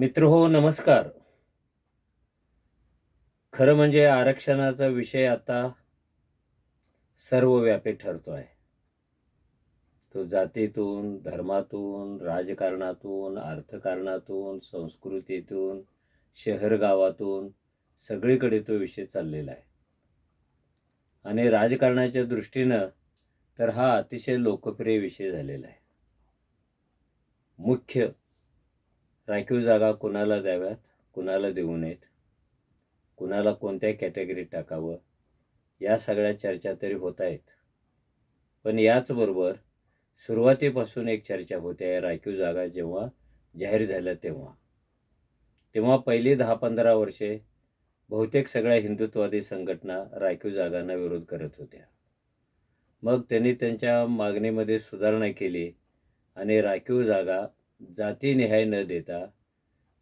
मित्र हो नमस्कार. खरं म्हणजे आरक्षणाचा विषय आता सर्वव्यापी ठरतो आहे तो जातीतून धर्मातून राजकारणातून अर्थकारणातून संस्कृतीतून शहर गावातून सगळीकडे तो विषय चाललेला आहे. आणि राजकारणाच्या दृष्टीनं तर हा अतिशय लोकप्रिय विषय झालेला आहे. मुख्य राखीव जागा कुणाला द्याव्यात? कुणाला देऊ नयेत? कुणाला कोणत्या कॅटेगरीत टाकावं? या सगळ्या चर्चा तरी होत आहेत. पण याचबरोबर सुरुवातीपासून एक चर्चा होते आहे राखीव जागा जेव्हा जाहीर झाल्या तेव्हा. तेव्हा पहिली दहा पंधरा वर्षे बहुतेक सगळ्या हिंदुत्वादी संघटना राखीव जागांना विरोध करत होत्या. मग त्यांनी त्यांच्या मागणीमध्ये सुधारणा केली आणि राखीव जागा जातीनिहाय न देता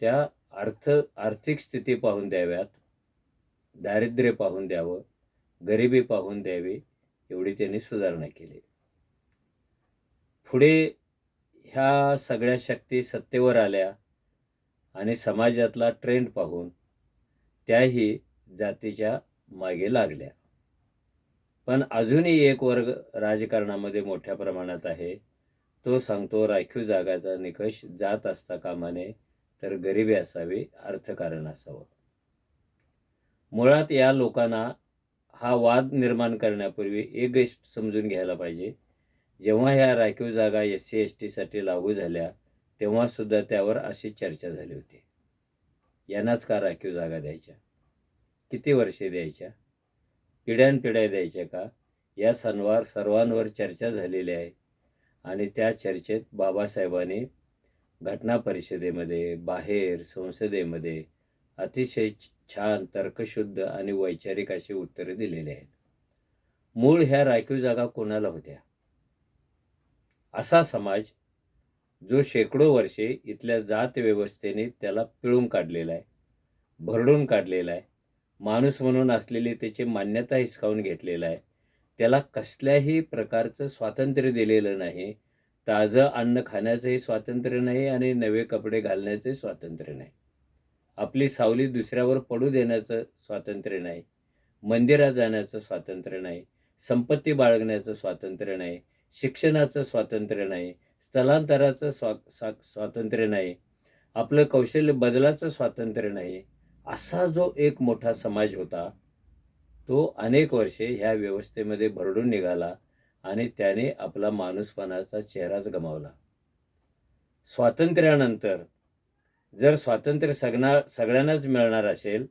त्या अर्थ आर्थिक स्थिती पाहून द्याव्यात दारिद्र्य पाहून द्यावं गरिबी पाहून द्यावी एवढी त्यांनी सुधारणा केली. पुढे ह्या सगळ्या शक्ती सत्तेवर आल्या आणि समाजातला ट्रेंड पाहून त्याही जातीच्या मागे लागल्या. पण अजूनही एक वर्ग राजकारणामध्ये मोठ्या प्रमाणात आहे. तो सांगतो राखीव जागाचा निकष जात असता कामाने तर गरिबी असावी अर्थकारण असावं. मुळात या लोकांना हा वाद निर्माण करण्यापूर्वी एक गोष्ट समजून घ्यायला पाहिजे. जेव्हा ह्या राखीव जागा एस सी एस टीसाठी लागू झाल्या तेव्हासुद्धा त्यावर अशी चर्चा झाली होती. यांनाच का राखीव जागा द्यायच्या? किती वर्षे द्यायच्या? पिढ्यानपिढ्या द्यायच्या का? या सणवार सर्वांवर चर्चा झालेली आहे. आणि त्या चर्चेत बाबासाहेबांनी घटना परिषदेमध्ये बाहेर संसदेमध्ये अतिशय छान तर्कशुद्ध आणि वैचारिक अशी उत्तरे दिलेली आहेत. मूळ ह्या राखीव जागा कोणाला होत्या? असा समाज जो शेकडो वर्षे इथल्या जात व्यवस्थेने त्याला पिळून काढलेला आहे भरडून काढलेला आहे माणूस म्हणून असलेली त्याची मान्यता हिसकावून घेतलेला आहे त्याला कसल्याही प्रकारचं स्वातंत्र्य दिलेलं नाही. ताजं अन्न खाण्याचंही स्वातंत्र्य नाही आणि नवे कपडे घालण्याचे स्वातंत्र्य नाही. आपली सावली दुसऱ्यावर पडू देण्याचं स्वातंत्र्य नाही. मंदिरात जाण्याचं स्वातंत्र्य नाही. संपत्ती बाळगण्याचं स्वातंत्र्य नाही. शिक्षणाचं स्वातंत्र्य नाही. स्थलांतराचं स्वा स्वा स्वातंत्र्य नाही. आपलं कौशल्य बदलाचं स्वातंत्र्य नाही. असा जो एक मोठा समाज होता तो अनेक वर्षे ह्या व्यवस्थेमध्ये भरडून निघाला आणि त्याने आपला माणूसपणाचा चेहराच गमावला. स्वातंत्र्यानंतर जर स्वातंत्र्य सगना सगळ्यांनाच मिळणार असेल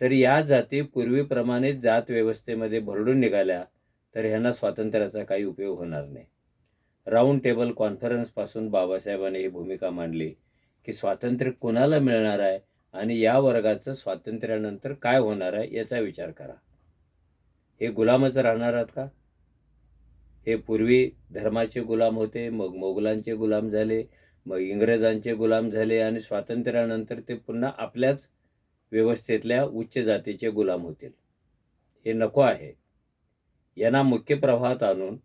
तर या जाती पूर्वीप्रमाणे जात व्यवस्थेमध्ये भरडून निघाल्या तर ह्यांना स्वातंत्र्याचा काही उपयोग होणार नाही. राऊंड टेबल कॉन्फरन्सपासून बाबासाहेबांनी ही भूमिका मांडली की स्वातंत्र्य कोणाला मिळणार आहे आणि या वर्गाचं स्वातंत्र्यानंतर काय होणार आहे याचा विचार करा. हे गुलामच राहणार आहात का? हे पूर्वी धर्माचे गुलाम होते मग मोगलांचे गुलाम झाले मग इंग्रजांचे गुलाम झाले आणि स्वातंत्र्यानंतर ते पुन्हा आपल्याच व्यवस्थेतल्या उच्च जातीचे गुलाम होतील. हे नको आहे. यांना मुख्य प्रवाहात आणून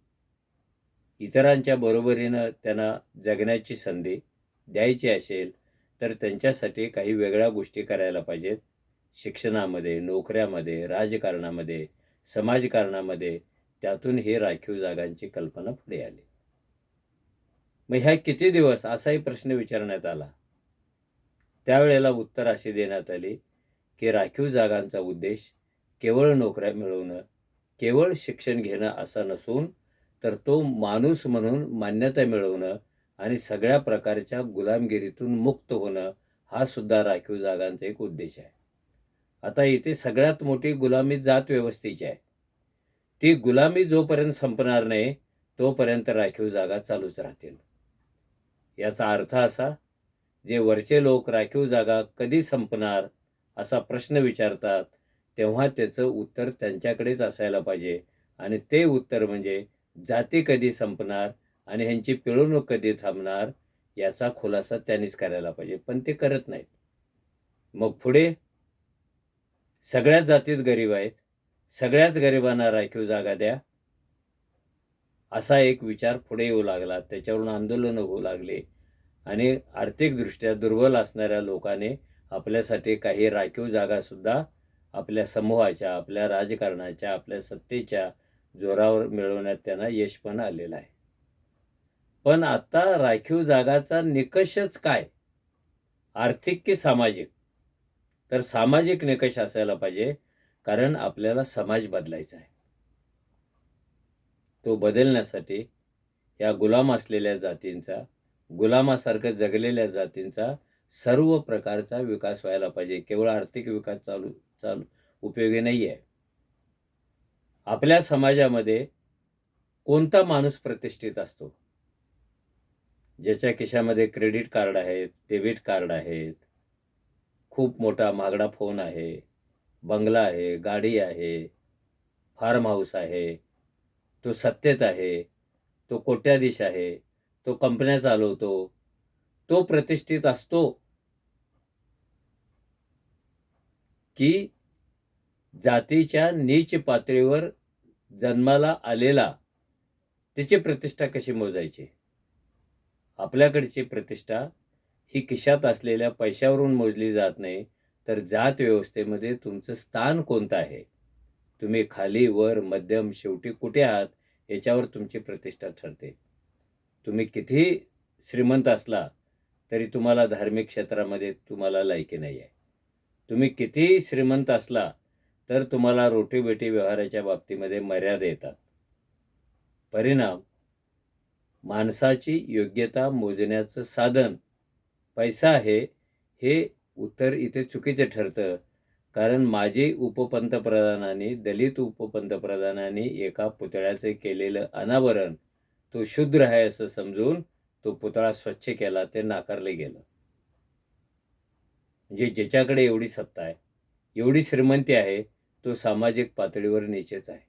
इतरांच्या बरोबरीनं त्यांना जगण्याची संधी द्यायची असेल तर त्यांच्यासाठी काही वेगळ्या गोष्टी करायला पाहिजेत. शिक्षणामध्ये नोकऱ्यामध्ये राजकारणामध्ये समाजकारणामध्ये त्यातून हे राखीव जागांची कल्पना पुढे आली. मग ह्या किती दिवस असाही प्रश्न विचारण्यात आला? त्यावेळेला उत्तर अशी देण्यात आली की राखीव जागांचा उद्देश केवळ नोकऱ्या मिळवणं केवळ शिक्षण घेणं असा नसून तर तो माणूस म्हणून मान्यता मिळवणं आणि सगळ्या प्रकारच्या गुलामगिरीतून मुक्त होणं हा सुद्धा राखीव जागांचा एक उद्देश आहे. आता इथे सगळ्यात मोठी गुलामी जात व्यवस्थेची आहे. ती गुलामी जोपर्यंत संपणार नाही तोपर्यंत राखीव जागा चालूच राहतील. याचा अर्थ असा जे वरचे लोक राखीव जागा कधी संपणार असा प्रश्न विचारतात तेव्हा त्याचं उत्तर त्यांच्याकडेच असायला पाहिजे. आणि ते उत्तर म्हणजे जाती कधी संपणार आणि ह्यांची पिळवणूक कधी थांबणार याचा खुलासा त्यांनीच करायला पाहिजे पण ते करत नाहीत. मग पुढे सगळ्याच जातीत गरीब आहेत सगळ्याच गरिबांना राखीव जागा द्या. असा एक विचार पुढे येऊ लागला त्याच्यावरून आंदोलनं होऊ लागले आणि आर्थिकदृष्ट्या दुर्बल असणाऱ्या लोकांनी आपल्यासाठी काही राखीव जागासुद्धा आपल्या समूहाच्या आपल्या राजकारणाच्या आपल्या सत्तेच्या जोरावर मिळवण्यात त्यांना यश पण आलेलं आहे. पण आता राखीव जागाचा निकषच काय? आर्थिक की सामाजिक? तर सामाजिक निकष असायला पाहिजे कारण आपल्याला समाज बदलायचा आहे. तो बदलण्यासाठी या गुलाम असलेल्या जातींचा गुलामासारखं जगलेल्या जातींचा सर्व प्रकारचा विकास व्हायला पाहिजे. केवळ आर्थिक विकास चालू चालू उपयोगी नाही आहे आपल्या समाजामध्ये कोणता माणूस प्रतिष्ठित असतो? ज्याच्या खिशामध्ये क्रेडिट कार्ड आहेत डेबिट कार्ड आहेत खूप मोठा महागडा फोन आहे. बंगला आहे गाडी आहे फार्म हाऊस आहे. तो सत्तेत आहे तो कोट्याधीश आहे तो कंपन्या चालवतो तो प्रतिष्ठित असतो. की जातीच्या नीच पातळीवर जन्माला आलेला त्याची प्रतिष्ठा कशी मोजायची? आपल्याकडची प्रतिष्ठा ही खिशात असलेल्या पैशावरून मोजली जात नाही तर जात व्यवस्थेमध्ये तुमचं स्थान कोणतं आहे? तुम्ही खाली वर मध्यम शेवटी कुठे आहात याच्यावर तुमची प्रतिष्ठा ठरते. तुम्ही किती श्रीमंत असला तरी तुम्हाला धार्मिक क्षेत्रामध्ये तुम्हाला लायकी नाही आहे तुम्ही किती श्रीमंत असला तर तुम्हाला रोटीबेटी व्यवहाराच्या बाबतीमध्ये मर्यादा येतात. परिणाम माणसाची योग्यता मोजण्याचं साधन पैसा आहे हे उत्तर इथे चुकीचं ठरतं. कारण माजी उपपंतप्रधानांनी दलित उपपंतप्रधानांनी एका पुतळ्याचे केलेलं अनावरण तो शुद्र आहे असं समजून तो पुतळा स्वच्छ केला ते नाकारले गेलं. म्हणजे ज्याच्याकडे एवढी सत्ता आहे एवढी श्रीमंती आहे तो सामाजिक पातळीवर नीचेच आहे.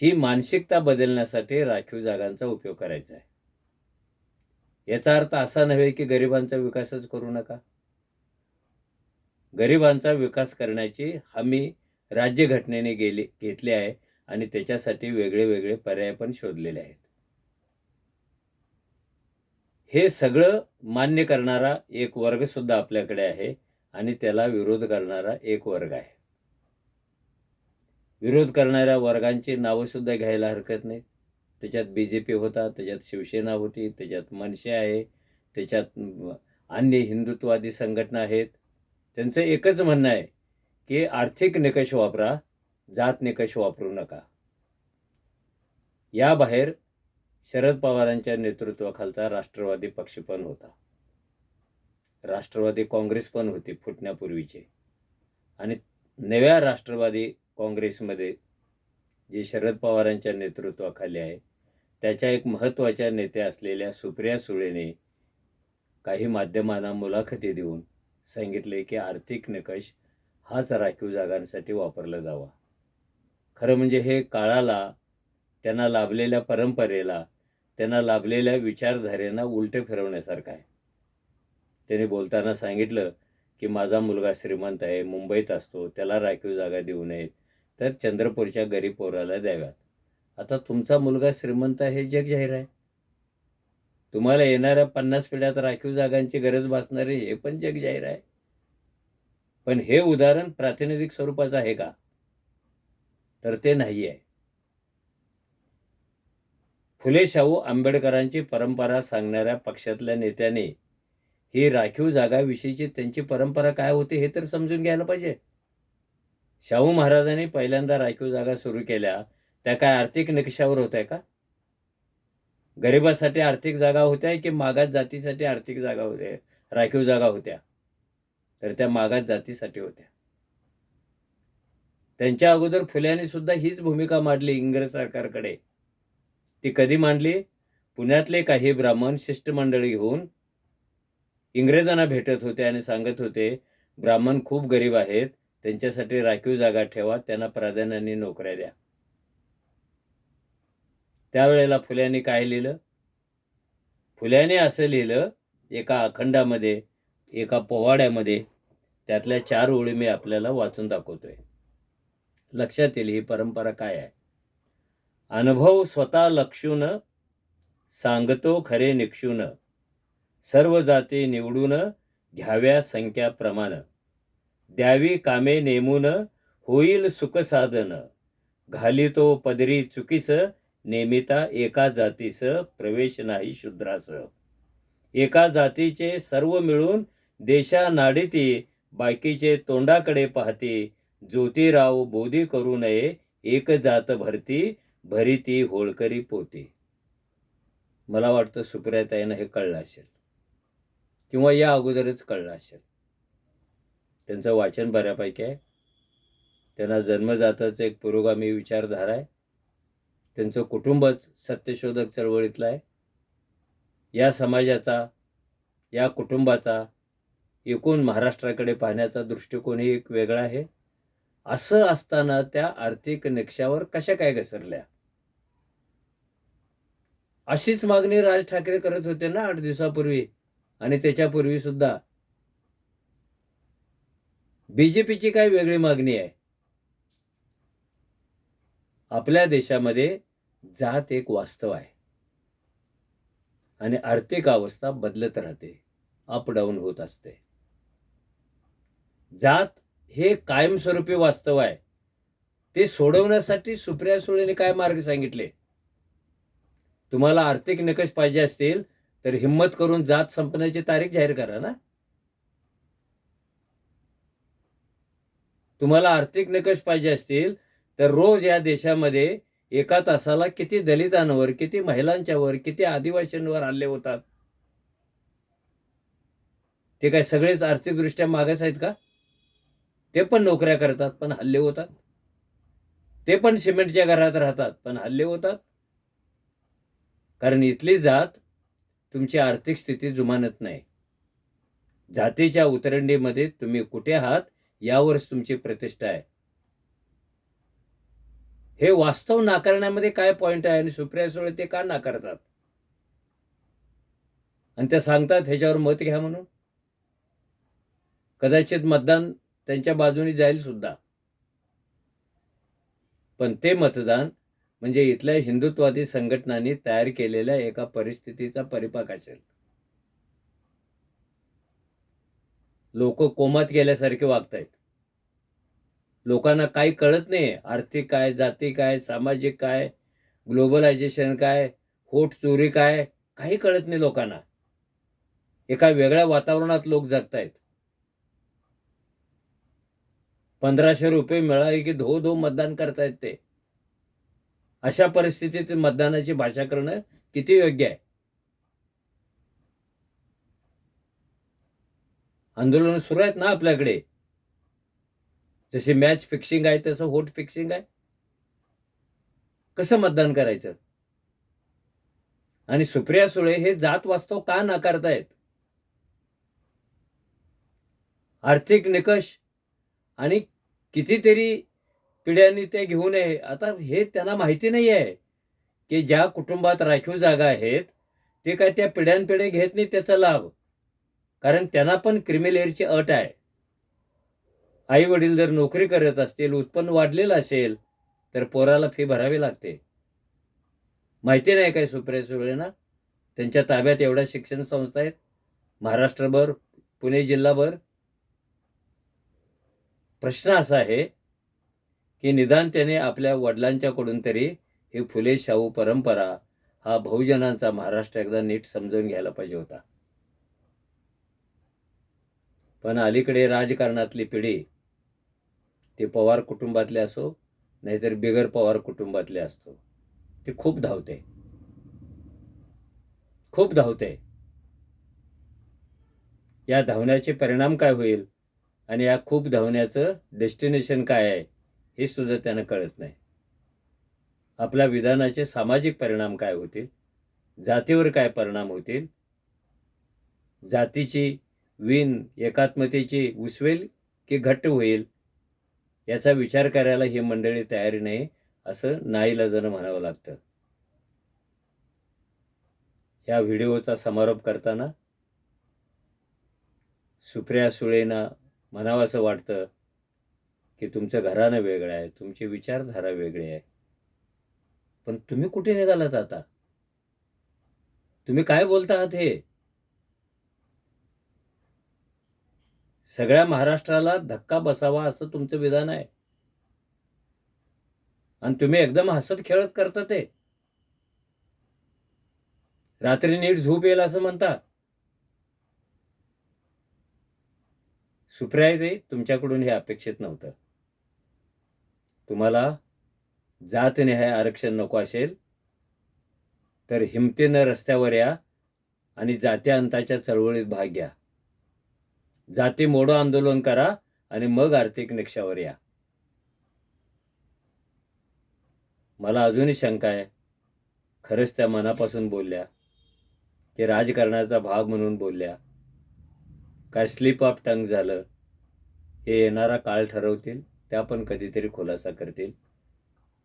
ही मानसिकता बदलण्यासाठी राखीव जागांचा उपयोग करायचा आहे. याचा अर्थ असा नव्हे की गरिबांचा विकासच करू नका. गरिबांचा विकास करण्याची हमी राज्यघटनेने गेली घेतली आहे आणि त्याच्यासाठी वेगळे वेगळे पर्याय पण शोधलेले आहेत. हे सगळं मान्य करणारा एक वर्ग सुद्धा आपल्याकडे आहे आणि त्याला विरोध करणारा एक वर्ग आहे. विरोध करणाऱ्या वर्गांची नावं सुद्धा घ्यायला हरकत नाही. त्याच्यात बी जे पी होता त्याच्यात शिवसेना होती त्याच्यात मनसे आहे त्याच्यात अन्य हिंदुत्ववादी संघटना आहेत. त्यांचं एकच म्हणणं आहे की आर्थिक निकष वापरा जात निकष वापरू नका. याबाहेर शरद पवारांच्या नेतृत्वाखालचा राष्ट्रवादी पक्ष पण होता. राष्ट्रवादी काँग्रेस पण होती फुटण्यापूर्वीचे. आणि नव्या राष्ट्रवादी काँग्रेसमध्ये जे शरद पवारांच्या नेतृत्वाखाली आहे त्याच्या एक महत्त्वाच्या नेत्या असलेल्या सुप्रिया सुळेने काही माध्यमांना मुलाखती देऊन सांगितले की आर्थिक निकष हाच राखीव जागांसाठी वापरला जावा. खरं म्हणजे हे काळाला त्यांना लाभलेल्या परंपरेला त्यांना लाभलेल्या विचारधारेना उलटे फिरवण्यासारखं आहे. त्याने बोलताना सांगितलं की माझा मुलगा श्रीमंत आहे मुंबईत असतो त्याला राखीव जागा देऊ नयेत. तर चंद्रपूरच्या गरीब पोराला द्याव्यात. आता तुमचा मुलगा श्रीमंत हे जग जाहीर आहे. तुम्हाला येणाऱ्या पन्नास पिढ्यात राखीव जागांची गरज भासणारे हे पण जग जाहीर आहे. पण हे उदाहरण प्रातिनिधिक स्वरूपाचं आहे का? तर ते नाही आहे. फुले शाहू आंबेडकरांची परंपरा सांगणाऱ्या पक्षातल्या नेत्याने ही राखीव जागाविषयीची त्यांची परंपरा काय होती हे तर समजून घ्यायला पाहिजे. शाहू महाराजांनी पहिल्यांदा राखीव जागा सुरू केल्या. त्या काय आर्थिक निकषावर होत्या का? गरिबासाठी आर्थिक जागा होत्या की मागास जातीसाठी आर्थिक जागा होत्या? राखीव जागा होत्या. तर त्या मागास जातीसाठी होत्या. त्यांच्या अगोदर फुल्यांनी सुद्धा हीच भूमिका मांडली इंग्रज सरकारकडे. ती कधी मांडली? पुण्यातले काही ब्राह्मण शिष्टमंडळी घेऊन इंग्रजांना भेटत होते आणि सांगत होते ब्राह्मण खूप गरीब आहेत त्यांच्यासाठी राखीव जागा ठेवा त्यांना प्राधान्याने नोकऱ्या द्या. त्यावेळेला फुल्यांनी काय लिहिलं? फुल्याने असं लिहिलं एका अखंडामध्ये एका पोवाड्यामध्ये त्यातल्या चार ओळी मी आपल्याला वाचून दाखवतोय. लक्षात येईल ही परंपरा काय आहे. अनुभव स्वतः लक्षून सांगतो खरे निक्षून. सर्व जाती निवडून घ्याव्या संख्याप्रमाणं द्यावी कामे नेमून होईल सुख साधन. घाली तो पदरी चुकीस नेमिता एका जातीस प्रवेश नाही शूद्रास. एका जातीचे सर्व मिळून देशा नाडीती बाकीचे तोंडाकडे पाहती ज्योतिराव बोधी करू नये एक जात भरती भरीती होळकरी पोती. मला वाटतं सुप्रियाताईनं हे कळलं असेल. किंवा या अगोदरच कळलं असेल. त्यांचं वाचन बऱ्यापैकी आहे. त्यांना जन्मजातच एक पुरोगामी विचारधारा आहे. त्यांचं कुटुंबच सत्यशोधक चळवळीतलं आहे. या समाजाचा या कुटुंबाचा एकूण महाराष्ट्राकडे पाहण्याचा दृष्टिकोनही एक वेगळा आहे. असं असताना त्या आर्थिक निकषावर कशा काय घसरल्या? अशीच मागणी राज ठाकरे करत होते ना आठ दिवसापूर्वी. आणि त्याच्यापूर्वी सुद्धा. बीजेपीची काय वेगळी मागणी आहे? आपल्या देशामध्ये जात एक वास्तव आहे. आणि आर्थिक अवस्था बदलत राहते. अप डाऊन होत असते. जात हे कायमस्वरूपी वास्तव आहे. ते सोडवण्यासाठी सुप्रिया सुळेने काय मार्ग सांगितले? तुम्हाला आर्थिक निकष पाहिजे असतील तर हिंमत करून जात संपण्याची तारीख जाहीर करा ना. तुम्हाला आर्थिक निकष पाहिजे असतील तर रोज या देशामध्ये एका तासाला किती दलितांवर किती महिलांच्यावर किती आदिवासींवर हल्ले होतात? ते काय सगळेच आर्थिकदृष्ट्या मागास आहेत का? ते पण नोकऱ्या करतात पण हल्ले होतात. ते पण सिमेंटच्या घरात राहतात पण हल्ले होतात. कारण इथली जात तुमची आर्थिक स्थिती जुमानत नाही. जातीच्या उतरंडीमध्ये तुम्ही कुठे आहात यावरच तुमची प्रतिष्ठा आहे. हे वास्तव नाकारण्यामध्ये काय पॉइंट आहे आणि सुप्रिया सुळे ते का नाकारतात? आणि त्या सांगतात ह्याच्यावर मत घ्या म्हणून. कदाचित मतदान त्यांच्या बाजूने जाईल सुद्धा. पण ते मतदान म्हणजे इथल्या हिंदुत्वादी संघटनांनी तयार केलेल्या एका परिस्थितीचा परिपाक असेल. लोक कोमात गेल्यासारखे वागतायत. लोकांना काही कळत नाही आर्थिक काय जाती काय सामाजिक काय ग्लोबलायझेशन काय होट चोरी काय काही कळत नाही लोकांना. एका वेगळ्या वातावरणात लोक जगतायत. पंधराशे रुपये मिळाले की धो धो मतदान करतायत ते. अशा परिस्थितीत मतदानाची भाषा करणं किती योग्य आहे? आंदोलन सुरू आहेत ना आपल्याकडे? जशी मॅच फिक्सिंग आहे तसं व्होट फिक्सिंग आहे. कसं मतदान करायचं? आणि सुप्रिया सुळे हे जात वास्तव का नाकारतायत? आर्थिक निकष आणि कितीतरी पिढ्यांनी ते घेऊ नये. आता हे त्यांना माहिती नाही आहे की ज्या कुटुंबात राखीव जागा आहेत ते काय त्या पिढ्यानपिढ्या घेत नाही त्याचा लाभ? कारण त्यांना पण क्रिमिलेअरची अट आहे. आई वडील जर नोकरी करत असतील उत्पन्न वाढलेलं असेल तर पोराला फी भरावी लागते. माहिती नाही काय सुप्रिया सुळेना? त्यांच्या ताब्यात एवढ्या शिक्षण संस्था आहेत. महाराष्ट्रभर पुणे जिल्हाभर. प्रश्न असा आहे की निदान त्याने आपल्या वडिलांच्याकडून तरी ही फुले शाहू परंपरा हा बहुजनांचा महाराष्ट्र एकदा नीट समजून घ्यायला पाहिजे होता. पण अलीकडे राजकारणातली पिढी ते पवार कुटुंबातले असो नाहीतर बिगर पवार कुटुंबातले असतो ते खूप धावते. खूप धावते. या धावण्याचे परिणाम काय होईल आणि या खूप धावण्याचं डेस्टिनेशन काय आहे हे सुद्धा त्यांना कळत नाही. आपल्या विधानाचे सामाजिक परिणाम काय होतील? जातीवर काय परिणाम होतील? जातीची विण एकात्मतेची उसवेल की घट्ट होईल? याचा विचार करायला ही मंडळी तयारी नाही असं नाईलाजानं म्हणावं लागतं. या व्हिडिओचा समारोप करताना सुप्रिया सुळेना म्हणावं असं वाटतं की तुमचं घराणं वेगळं आहे तुमची विचारधारा वेगळी आहे. पण तुम्ही कुठे निघालात आता? तुम्ही काय बोलता आहात हे? सगळ्या महाराष्ट्राला धक्का बसावा असं तुमचं विधान आहे. आणि तुम्ही एकदम हसत खेळत करता ते. रात्री नीट झोप येईल असं म्हणता. सुप्रियाचे तुमच्याकडून हे अपेक्षित नव्हतं. तुम्हाला जातनिहाय आरक्षण नको असेल तर हिमतीनं रस्त्यावर या आणि जात्याअंताच्या चळवळीत भाग घ्या. जाती मोडो आंदोलन करा आणि मग आर्थिक निकषावर या. मला अजूनही शंका आहे. खरंच त्या मनापासून बोलल्या की राजकारणाचा भाग म्हणून बोलल्या. काय स्लिप ऑफ टंग झालं? हे येणारा काळ ठरवतील त्या पण कधीतरी खुलासा करतील.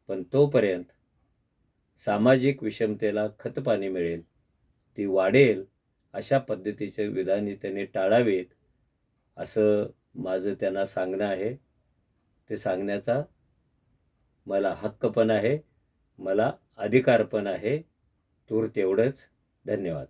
पण तोपर्यंत सामाजिक विषमतेला खतपाणी मिळेल. ती वाढेल अशा पद्धतीचे विधाने त्यांनी टाळावेत. असं माझं त्यांना सांगणं आहे. ते सांगण्याचा मला हक्क पण आहे मला अधिकार पण आहे. तूर तेवढंच. धन्यवाद.